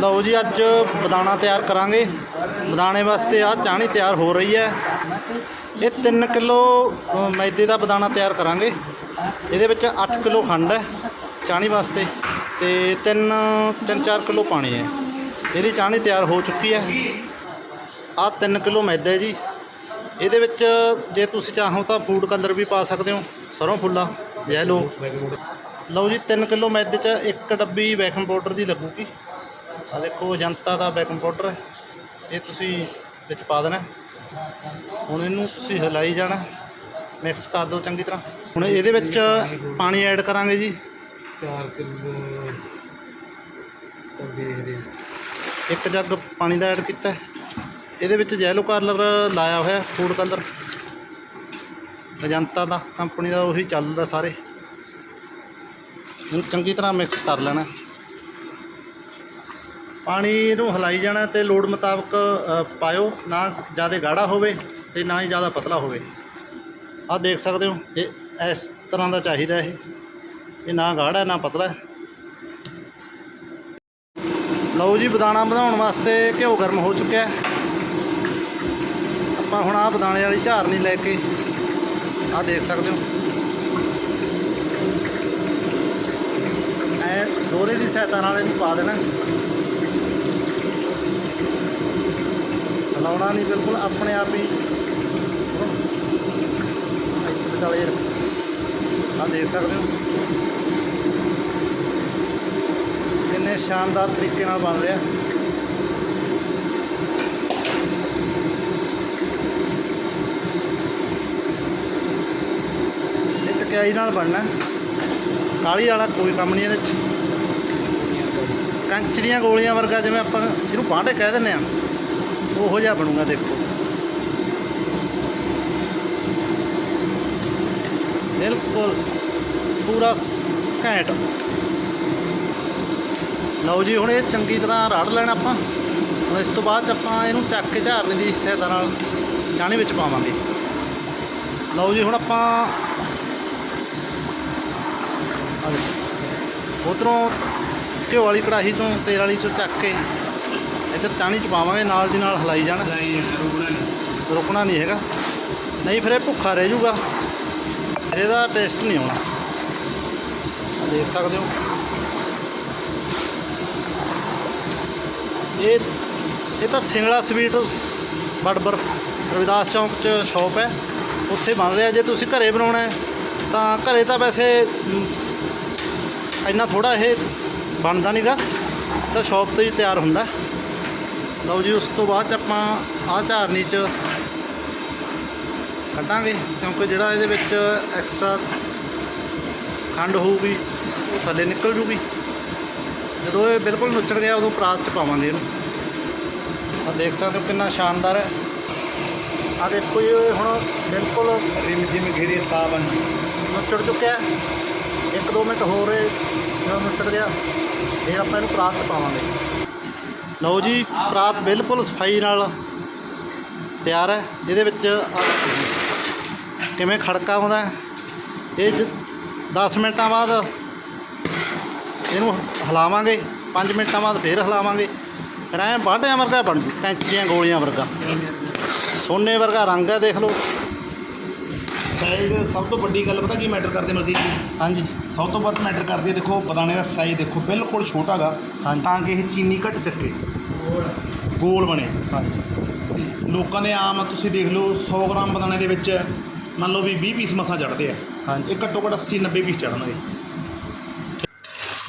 ਲਓ ਜੀ, ਅੱਜ ਬਦਾਣਾ ਤਿਆਰ ਕਰਾਂਗੇ। ਬਦਾਣੇ ਵਾਸਤੇ ਆ ਚਾਹਣੀ ਤਿਆਰ ਹੋ ਰਹੀ ਹੈ। ਇਹ 3 ਕਿਲੋ ਮੈਦੇ ਦਾ ਬਦਾਣਾ ਤਿਆਰ ਕਰਾਂਗੇ। ਇਹਦੇ ਵਿੱਚ 8 ਕਿਲੋ ਖੰਡ ਹੈ ਚਾਹਣੀ ਵਾਸਤੇ ਤੇ 3 3-4 ਕਿਲੋ ਪਾਣੀ ਹੈ। ਇਹਦੀ ਚਾਹਣੀ ਤਿਆਰ ਹੋ ਚੁੱਕੀ ਹੈ। ਆ 3 ਕਿਲੋ ਮੈਦਾ ਹੈ ਜੀ। ਇਹਦੇ ਵਿੱਚ ਜੇ ਤੁਸੀਂ ਚਾਹੋ ਤਾਂ ਫੂਡ ਕਲਰ ਵੀ ਪਾ ਸਕਦੇ ਹੋ। ਸਰੋਂ ਫੁੱਲਾ, ਯੈਲੋ। ਲਓ ਜੀ 3 ਕਿਲੋ ਮੈਦੇ 'ਚ ਇੱਕ ਡੱਬੀ ਬੇਕਿੰਗ ਪਾਊਡਰ ਦੀ ਲੱਗੂਗੀ। ਆ ਦੇਖੋ ਜਨਤਾ ਦਾ ਬੇਕਿੰਗ ਪਾਊਡਰ ਹੈ। ਇਹ ਤੁਸੀਂ ਵਿੱਚ ਪਾ ਦੇਣਾ। ਹੁਣ ਇਹਨੂੰ ਤੁਸੀਂ ਹਿਲਾਈ ਜਾਣਾ। ਮਿਕਸ ਕਰ ਦਿਓ ਚੰਗੀ ਤਰ੍ਹਾਂ। ਹੁਣ ਇਹਦੇ ਵਿੱਚ ਪਾਣੀ ਐਡ ਕਰਾਂਗੇ ਜੀ। 4 ਕਿਲੋ ਸਭ ਦੇਖਦੇ ਇੱਕ ਜੱਗ ਪਾਣੀ ਦਾ ਐਡ ਕੀਤਾ ਹੈ। ਇਹਦੇ ਵਿੱਚ ਯੈਲੋ ਕਲਰ ਲਾਇਆ ਹੋਇਆ ਫੂਡ ਕਲਰ ਅਜੰਤਾ ਦਾ ਕੰਪਨੀ ਦਾ ਉਹੀ ਚੱਲਦਾ ਸਾਰੇ। ਇਹਨੂੰ ਚੰਗੀ ਤਰ੍ਹਾਂ ਮਿਕਸ ਕਰ ਲੈਣਾ। ਪਾਣੀ ਨੂੰ ਹਿਲਾਈ ਜਾਣਾ ਤੇ ਲੋੜ ਮੁਤਾਬਕ ਪਾਇਓ। ਨਾ ਜ਼ਿਆਦਾ ਗਾੜਾ ਹੋਵੇ ਤੇ ਨਾ ਹੀ ਜ਼ਿਆਦਾ ਪਤਲਾ ਹੋਵੇ। ਆਹ ਦੇਖ ਸਕਦੇ ਹੋ ਇਹ ਇਸ ਤਰ੍ਹਾਂ ਦਾ ਚਾਹੀਦਾ ਇਹ। ਇਹ ਨਾ ਗਾੜਾ ਹੈ, ਨਾ ਪਤਲਾ। ਲਓ ਜੀ ਬਦਾਣਾ ਬਣਾਉਣ ਵਾਸਤੇ ਘਿਓ ਗਰਮ ਹੋ ਚੁੱਕਿਆ। ਆਪਾਂ ਹੁਣ ਆਹ ਬਦਾਣੇ ਵਾਲੀ ਝਾਰਨੀ ਲੈ ਕੇ ਆਹ ਦੇਖ ਸਕਦੇ ਹੋ। ਐ ਦੋਰੇ ਦੀ ਸਹਾਇਤਾ ਨਾਲ ਇਹਨੂੰ ਪਾ ਦੇਣਾ। ਹਲਾਉਣਾ ਨਹੀਂ, ਬਿਲਕੁਲ ਆਪਣੇ ਆਪ ਹੀ। ਇੱਥੇ ਵਿਚਾਲੇ ਆਹ ਦੇਖ ਸਕਦੇ ਹੋ। ਕਿੰਨੇ ਸ਼ਾਨਦਾਰ ਤਰੀਕੇ ਨਾਲ ਬਣ ਰਿਹਾ। ਇਹ ਟਕਿਆਈ ਨਾਲ ਬਣਨਾ। ਕਾਲੀ ਵਾਲਾ ਕੋਈ ਕੰਮ ਨਹੀਂ ਇਹਦੇ 'ਚ। ਕੰਚ ਦੀਆਂ ਗੋਲੀਆਂ ਵਰਗਾ ਜਿਵੇਂ ਆਪਾਂ ਜਿਹਨੂੰ ਬਾਂਡੇ ਕਹਿ ਦਿੰਦੇ ਆ ਉਹੋ ਜਿਹਾ ਬਣੂਗਾ, ਦੇਖੋ। ਬਿਲਕੁਲ ਪੂਰਾ ਘੈਂਟ। ਲਓ ਜੀ, ਹੁਣ ਇਹ ਚੰਗੀ ਤਰ੍ਹਾਂ ਰੜ ਲੈਣਾ ਆਪਾਂ। ਹੁਣ ਇਸ ਤੋਂ ਬਾਅਦ 'ਚ ਆਪਾਂ ਇਹਨੂੰ ਚੱਕ ਕੇ ਝਾਰਨੇ ਦੀ ਸਹਾਇਤਾ ਨਾਲ। ਚਾਣੀ ਵਿੱਚ ਪਾਵਾਂਗੇ। ਲਓ ਜੀ, ਹੁਣ ਆਪਾਂ ਉਧਰੋਂ ਘਿਓ ਵਾਲੀ ਕੜਾਹੀ ਤੋਂ ਤੇਲ ਵਾਲੀ ਚੋਂ ਚੱਕ ਕੇ ਇੱਧਰ ਚਾਣੀ ਚ ਪਾਵਾਂਗੇ ਨਾਲ ਦੀ ਨਾਲ ਹਲਾਈ ਜਾਣਾ। ਰੁਕਣਾ ਨਹੀਂ। ਰੁਕਣਾ ਨਹੀਂ ਹੈਗਾ। ਨਹੀਂ ਫਿਰ ਇਹ ਭੁੱਖਾ ਰਹਿ ਜਾਊਗਾ। ਇਹਦਾ ਟੇਸਟ ਨਹੀਂ ਆਉਣਾ। ਦੇਖ ਸਕਦੇ ਹੋ। ਇਹ ਇਹ ਤਾਂ ਸਿੰਗਲਾ ਸਵੀਟ ਬੜਬਰ ਰਵਿਦਾਸ ਚੌਂਕ 'ਚ ਸ਼ਾਪ ਹੈ। ਉੱਥੇ ਬਣ ਰਿਹਾ। ਜੇ ਤੁਸੀਂ ਘਰੇ ਬਣਾਉਣਾ ਤਾਂ ਘਰੇ ਤਾਂ ਵੈਸੇ ਇੰਨਾ ਥੋੜਾ ਇਹ ਬਣਦਾ ਨਹੀਂਗਾ ਤਾਂ ਸ਼ਾਪ ਤੇ ਹੀ ਤਿਆਰ ਹੁੰਦਾ। ਲਓ ਜੀ, ਉਸ ਤੋਂ ਬਾਅਦ 'ਚ ਆਪਾਂ ਆਹ ਝਾਰਨੀ 'ਚ ਕੱਢਾਂਗੇ ਕਿਉਂਕਿ ਜਿਹੜਾ ਇਹਦੇ ਵਿੱਚ ਐਕਸਟਰਾ ਖੰਡ ਹੋਊਗੀ, ਉਹ ਥੱਲੇ ਨਿਕਲ ਜੂਗੀ। ਜਦੋਂ ਇਹ ਬਿਲਕੁਲ ਨੁੱਚੜ ਗਿਆ, ਉਦੋਂ ਪਰਾਤ 'ਚ ਪਾਵਾਂਗੇ ਇਹਨੂੰ। ਆ ਦੇਖ ਸਕਦੇ ਹੋ ਕਿੰਨਾ ਸ਼ਾਨਦਾਰ ਹੈ। ਆ ਦੇਖੋ ਜੀ, ਇਹ ਹੁਣ ਬਿਲਕੁਲ ਰਿਮ ਜਿਮ ਘੇਰੇ ਸਾਬਨ ਨੁੱਚੜ ਚੁੱਕਿਆ ਇੱਕ ਦੋ ਮਿੰਟ ਹੋਰ ਇਹ ਜਦੋਂ ਨੁੱਚੜ ਗਿਆ, ਫਿਰ ਆਪਾਂ ਇਹਨੂੰ ਪਰਾਤ 'ਚ ਪਾਵਾਂਗੇ। ਲਓ ਜੀ, ਪਰਾਤ ਬਿਲਕੁਲ ਸਫ਼ਾਈ ਨਾਲ ਤਿਆਰ ਹੈ। ਇਹਦੇ ਵਿੱਚ ਕਿਵੇਂ ਖੜਕਾ ਆਉਂਦਾ ਇਹ 10 ਮਿੰਟਾਂ ਬਾਅਦ ਇਹਨੂੰ ਹਿਲਾਵਾਂਗੇ 5 ਮਿੰਟਾਂ ਬਾਅਦ ਫੇਰ ਹਿਲਾਵਾਂਗੇ। ਫਿਰ ਐਂ ਬਾਂਢਿਆਂ ਵਰਗਾ ਬਣ ਜੂ, ਕੈਂਚੀਆਂ ਗੋਲੀਆਂ ਵਰਗਾ। ਸੋਨੇ ਵਰਗਾ ਰੰਗ ਹੈ, ਦੇਖ ਲਓ। ਸਾਈਜ਼ ਸਭ ਤੋਂ ਵੱਡੀ ਗੱਲ ਪਤਾ ਕੀ ਮੈਟਰ ਕਰਦੇ ਮਲਕੀਤ ਜੀ? ਹਾਂਜੀ। ਸਭ ਤੋਂ ਵੱਧ ਮੈਟਰ ਕਰਦੀ ਹੈ ਦੇਖੋ ਬਦਾਣੇ ਦਾ ਸਾਈਜ਼ ਦੇਖੋ ਬਿਲਕੁਲ ਛੋਟਾ ਗਾ। ਤਾਂ ਕਿ ਇਹ ਚੀਨੀ ਘੱਟ ਚੱਕੇ। ਗੋਲ ਬਣੇ। ਹਾਂਜੀ। ਲੋਕਾਂ ਦੇ ਆਮ ਤੁਸੀਂ ਦੇਖ ਲਓ 100 ਗ੍ਰਾਮ ਬਦਾਣੇ ਦੇ ਵਿੱਚ ਮੰਨ ਲਓ ਵੀ 20 ਪੀਸ ਮਸਾਂ ਚੜਦੇ ਆ। ਹਾਂਜੀ। ਇਹ ਘੱਟੋ ਘੱਟ 80 90 ਪੀਸ ਚੜਨਗੇ।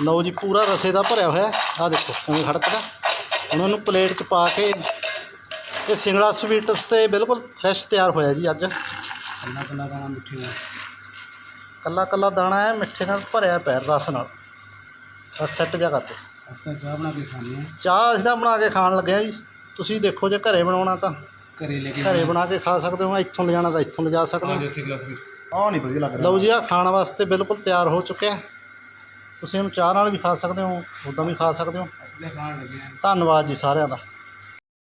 ਲਓ ਜੀ ਪੂਰਾ ਰਸੇ ਦਾ ਭਰਿਆ ਹੋਇਆ ਆ ਦੇਖੋ ਉਵੇਂ ਖੜਕਦਾ ਹੁਣ ਉਹਨੂੰ ਪਲੇਟ 'ਚ ਪਾ ਕੇ ਇਹ ਸਿੰਗੜਾ ਸਵੀਟਸ ਤੇ ਬਿਲਕੁਲ ਫਰੈਸ਼ ਤਿਆਰ ਹੋਇਆ ਜੀ ਅੱਜ। ਕੰਨਾ ਕੰਨਾ ਦਾਣਾ ਮਿੱਠੇ ਨਾਲ ਕੱਲਾ ਕੱਲਾ ਦਾਣਾ ਹੈ ਮਿੱਠੇ ਨਾਲ ਭਰਿਆ ਪਿਆ ਰਸ ਨਾਲ। ਬਸ ਸੈੱਟ ਜਾ ਕਰਤੇ ਅਸਤਾ ਚਾਹ ਬਣਾ ਕੇ ਖਾਂਦੇ ਆ ਚਾਹ ਅਸੀਂ ਤਾਂ ਬਣਾ ਕੇ ਖਾਣ ਲੱਗਿਆ ਜੀ। ਤੁਸੀਂ ਦੇਖੋ ਜੇ ਘਰੇ ਬਣਾਉਣਾ ਤਾਂ। ਘਰੇ ਲੈ ਕੇ ਘਰੇ ਬਣਾ ਕੇ ਖਾ ਸਕਦੇ ਹੋ ਇੱਥੋਂ ਲਿਜਾਣਾ ਤਾਂ ਇੱਥੋਂ ਲਿਜਾ ਸਕਦੇ ਹੋ। ਆਜੋ ਸਿਗਲਾ ਸਵੀਟਸ ਆਹ ਨਹੀਂ ਵਧੀਆ ਲੱਗ ਰਿਹਾ। ਲਓ ਜੀ ਆ ਖਾਣ ਵਾਸਤੇ ਬਿਲਕੁਲ ਤਿਆਰ ਹੋ ਚੁੱਕਿਆ ਤੁਸੀਂ ਇਹਨੂੰ ਚਾਹ ਨਾਲ ਵੀ ਖਾ ਸਕਦੇ ਹੋ ਉੱਦਾਂ ਵੀ ਖਾ ਸਕਦੇ ਹੋ। ਅਸੀਂ ਤਾਂ ਖਾਣ ਲੱਗੇ ਆ ਧੰਨਵਾਦ ਜੀ ਸਾਰਿਆਂ ਦਾ।